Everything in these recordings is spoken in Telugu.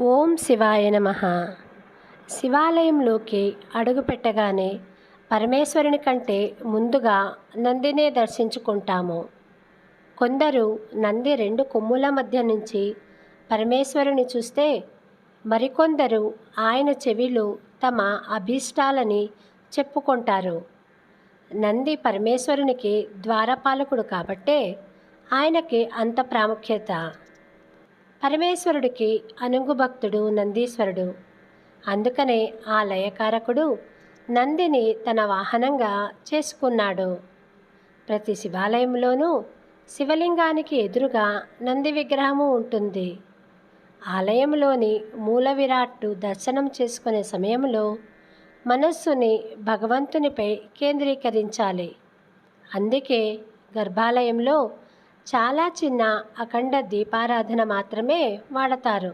ఓం శివాయ నమ. శివాలయంలోకి అడుగుపెట్టగానే పరమేశ్వరుని కంటే ముందుగా నందినే దర్శించుకుంటాము. కొందరు నంది రెండు కొమ్ముల మధ్య నుంచి పరమేశ్వరుని చూస్తే మరికొందరు ఆయన చెవిలో తమ అభీష్టాలని చెప్పుకుంటారు. నంది పరమేశ్వరునికి ద్వారపాలకుడు కాబట్టే ఆయనకి అంత ప్రాముఖ్యత. పరమేశ్వరుడికి అనుంగు భక్తుడు నందీశ్వరుడు. అందుకనే ఆ లయకారకుడు నందిని తన వాహనంగా చేసుకున్నాడు. ప్రతి శివాలయంలోనూ శివలింగానికి ఎదురుగా నంది విగ్రహము ఉంటుంది. ఆలయంలోని మూల విరాట్టు దర్శనం చేసుకునే సమయంలో మనస్సుని భగవంతునిపై కేంద్రీకరించాలి. అందుకే గర్భాలయంలో చాలా చిన్న అఖండ దీపారాధన మాత్రమే వాడతారు.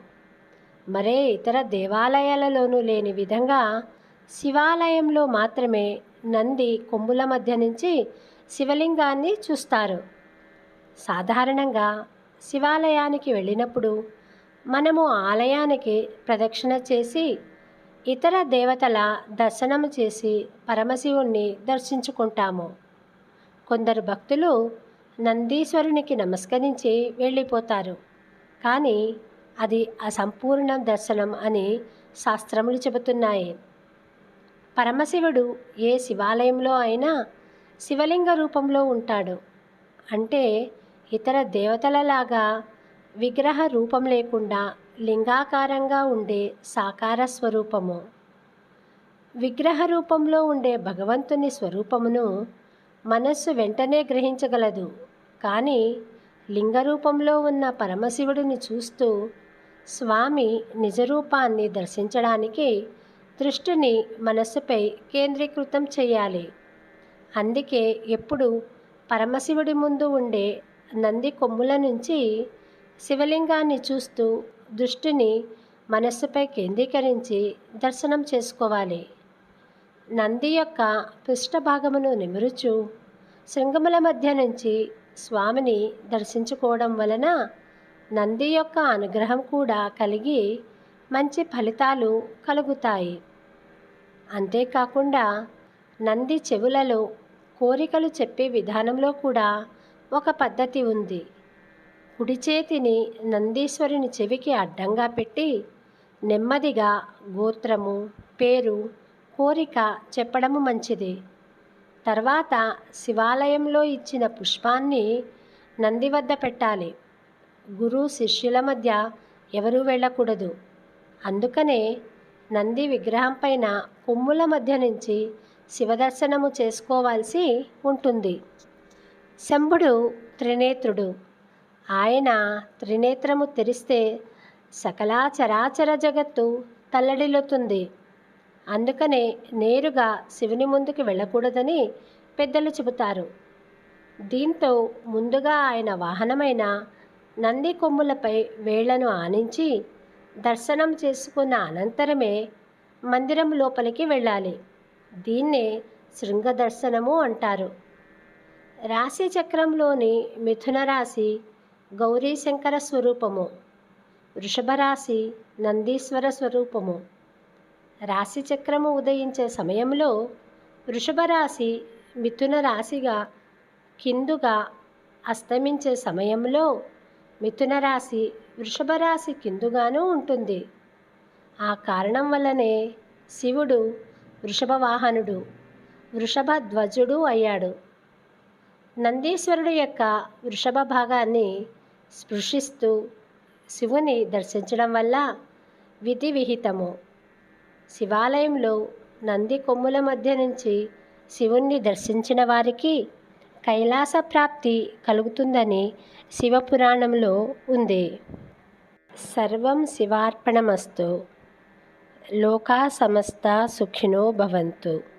మరే ఇతర దేవాలయాలలోనూ లేని విధంగా శివాలయంలో మాత్రమే నంది కొమ్ముల మధ్య నుంచి శివలింగాన్ని చూస్తారు. సాధారణంగా శివాలయానికి వెళ్ళినప్పుడు మనము ఆలయానికి ప్రదక్షిణ చేసి ఇతర దేవతల దర్శనం చేసి పరమశివుణ్ణి దర్శించుకుంటాము. కొందరు భక్తులు నందీశ్వరునికి నమస్కరించి వెళ్ళిపోతారు. కానీ అది అసంపూర్ణ దర్శనం అని శాస్త్రములు చెబుతున్నాయి. పరమశివుడు ఏ శివాలయంలో అయినా శివలింగ రూపంలో ఉంటాడు. అంటే ఇతర దేవతలలాగా విగ్రహ రూపం లేకుండా లింగాకారంగా ఉండే సాకార స్వరూపము. విగ్రహ రూపంలో ఉండే భగవంతుని స్వరూపమును మనస్సు వెంటనే గ్రహించగలదు. కానీ లింగ రూపంలో ఉన్న పరమశివుడిని చూస్తూ స్వామి నిజరూపాన్ని దర్శించడానికి దృష్టిని మనస్సుపై కేంద్రీకృతం చేయాలి. అందుకే ఎప్పుడు పరమశివుడి ముందు ఉండే నంది కొమ్ముల నుంచి శివలింగాన్ని చూస్తూ దృష్టిని మనస్సుపై కేంద్రీకరించి దర్శనం చేసుకోవాలి. నంది యొక్క పృష్ఠభాగమును నిమురుచు. శృంగముల మధ్య నుంచి స్వామిని దర్శించుకోవడం వలన నంది యొక్క అనుగ్రహం కూడా కలిగి మంచి ఫలితాలు కలుగుతాయి. అంతేకాకుండా నంది చెవులలో కోరికలు చెప్పే విధానంలో కూడా ఒక పద్ధతి ఉంది. కుడి చేతిని నందీశ్వరుని చెవికి అడ్డంగా పెట్టి నెమ్మదిగా గోత్రము పేరు కోరిక చెప్పడము మంచిది. తర్వాత శివాలయంలో ఇచ్చిన పుష్పాన్ని నంది వద్ద పెట్టాలి. గురు శిష్యుల మధ్య ఎవరూ వెళ్ళకూడదు. అందుకనే నంది విగ్రహం పైన కొమ్ముల మధ్య నుంచి శివదర్శనము చేసుకోవాల్సి ఉంటుంది. శంభుడు త్రినేత్రుడు. ఆయన త్రినేత్రము తెరిస్తే సకలాచరాచర జగత్తు తల్లడిల్లుతుంది. అందుకనే నేరుగా శివుని ముందుకు వెళ్ళకూడదని పెద్దలు చెబుతారు. దీంతో ముందుగా ఆయన వాహనమైన నంది కొమ్ములపై వేళ్ళను ఆనించి దర్శనం చేసుకున్న అనంతరమే మందిరం లోపలికి వెళ్ళాలి. దీన్నే శృంగ దర్శనము అంటారు. రాశి చక్రంలోని మిథున రాశి గౌరీశంకర స్వరూపము వృషభ రాశి నందీశ్వర స్వరూపము. రాశిచక్రము ఉదయించే సమయంలో వృషభ రాశి మిథున రాశిగా కిందుగా అస్తమించే సమయంలో మిథున రాశి వృషభ రాశి కిందుగానూ ఉంటుంది. ఆ కారణం వల్లనే శివుడు వృషభ వాహనుడు వృషభ ధ్వజుడు అయ్యాడు. నందీశ్వరుడు యొక్క వృషభ భాగాన్ని స్పృశిస్తూ శివుని దర్శించడం వల్ల విధి విహితము. శివాలయంలో నంది కొమ్ముల మధ్య నుంచి శివుణ్ణి దర్శించిన వారికి కైలాస ప్రాప్తి కలుగుతుందని శివపురాణంలో ఉంది. సర్వం శివార్పణమస్తు. లోకా సమస్త సుఖినో భవంతు.